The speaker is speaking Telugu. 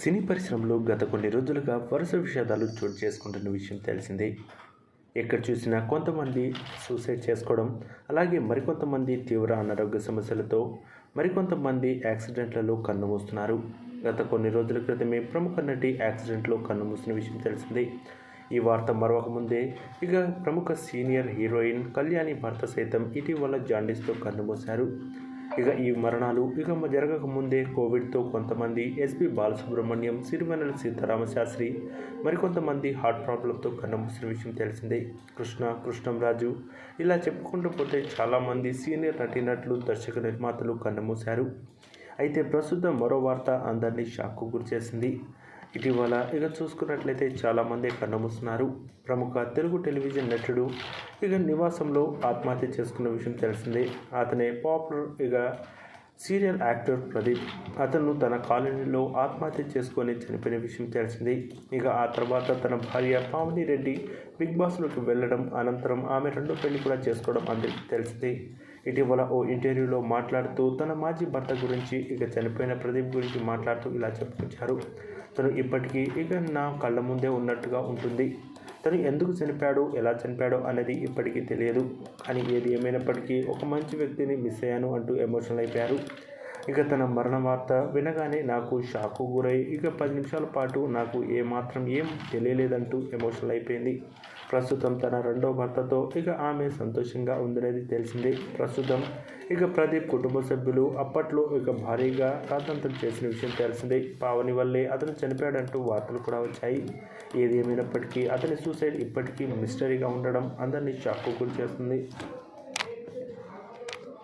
సినీ పరిశ్రమలో గత కొన్ని రోజులుగా వరుస విషాదాలు చోటు చేసుకుంటున్న విషయం తెలిసిందే. ఎక్కడ చూసినా కొంతమంది సూసైడ్ చేసుకోవడం అలాగే మరికొంతమంది తీవ్ర అనారోగ్య సమస్యలతో మరికొంతమంది యాక్సిడెంట్లలో కన్నుమూస్తున్నారు గత కొన్ని రోజుల క్రితమే ప్రముఖ నటి యాక్సిడెంట్లో కన్నుమూసిన విషయం తెలిసిందే. ఈ వార్త మరొకముందే ఇక ప్రముఖ సీనియర్ హీరోయిన్ కళ్యాణి భర్త సైతం ఇటీవల జాండీస్తో కన్నుమూశారు ఇక ఈ మరణాలు ఇక జరగక ముందే కోవిడ్తో కొంతమంది ఎస్పి బాలసుబ్రహ్మణ్యం సిరివెన్నెల సీతారామశాస్త్రి మరికొంతమంది హార్ట్ ప్రాబ్లంతో కన్నుమూసిన విషయం తెలిసిందే. కృష్ణ కృష్ణంరాజు ఇలా చెప్పుకుంటూ పోతే చాలామంది సీనియర్ నటీనటులు దర్శక నిర్మాతలు కన్నుమూశారు అయితే ప్రస్తుతం మరో వార్త అందరినీ షాక్కు గురిచేసింది. ఇటీవల ఇక చూసుకున్నట్లయితే చాలామంది కన్నుమూస్తున్నారు ప్రముఖ తెలుగు టెలివిజన్ నటుడు ఇక నివాసంలో ఆత్మహత్య చేసుకున్న విషయం తెలిసిందే. అతనే పాపులర్ ఇక సీరియల్ యాక్టర్ ప్రదీప్. అతను తన కాలనీలో ఆత్మహత్య చేసుకొని చనిపోయిన విషయం తెలిసింది. ఇక ఆ తర్వాత తన భార్య పావని రెడ్డి బిగ్ బాస్లోకి వెళ్ళడం అనంతరం ఆమె రెండో పెళ్ళి కూడా చేసుకోవడం అందరికీ తెలిసింది. ఇటీవల ఓ ఇంటర్వ్యూలో మాట్లాడుతూ తన మాజీ భర్త గురించి ఇక చనిపోయిన ప్రదీప్ గురించి మాట్లాడుతూ ఇలా చెప్పుకొచ్చారు. తను ఇప్పటికీ ఇక నా కళ్ళ ముందే ఉన్నట్టుగా ఉంటుంది. తను ఎందుకు చనిపాడు ఎలా చనిపాడో అనేది ఇప్పటికీ తెలియదు. కానీ ఏది ఏమైనప్పటికీ ఒక మంచి వ్యక్తిని మిస్ అయ్యాను అంటూ ఎమోషనల్ అయిపోయారు. ఇక తన మరణ వార్త వినగానే నాకు షాకు గురై ఇక పది నిమిషాల పాటు నాకు ఏమాత్రం ఏం తెలియలేదంటూ ఎమోషనల్ అయిపోయింది. ప్రస్తుతం తన రెండో భర్తతో ఇక ఆమె సంతోషంగా ఉందనేది తెలిసిందే. ప్రస్తుతం ఇక ప్రదీప్ కుటుంబ సభ్యులు అప్పట్లో ఇక భారీగా రాతంతం చేసిన విషయం తెలిసిందే. పావని వల్లే అతను చనిపోయాడంటూ వార్తలు కూడా వచ్చాయి. ఏది ఏమైనప్పటికీ అతని సూసైడ్ ఇప్పటికీ మిస్టరీగా ఉండడం అందరినీ షాక్కు గురి చేస్తుంది.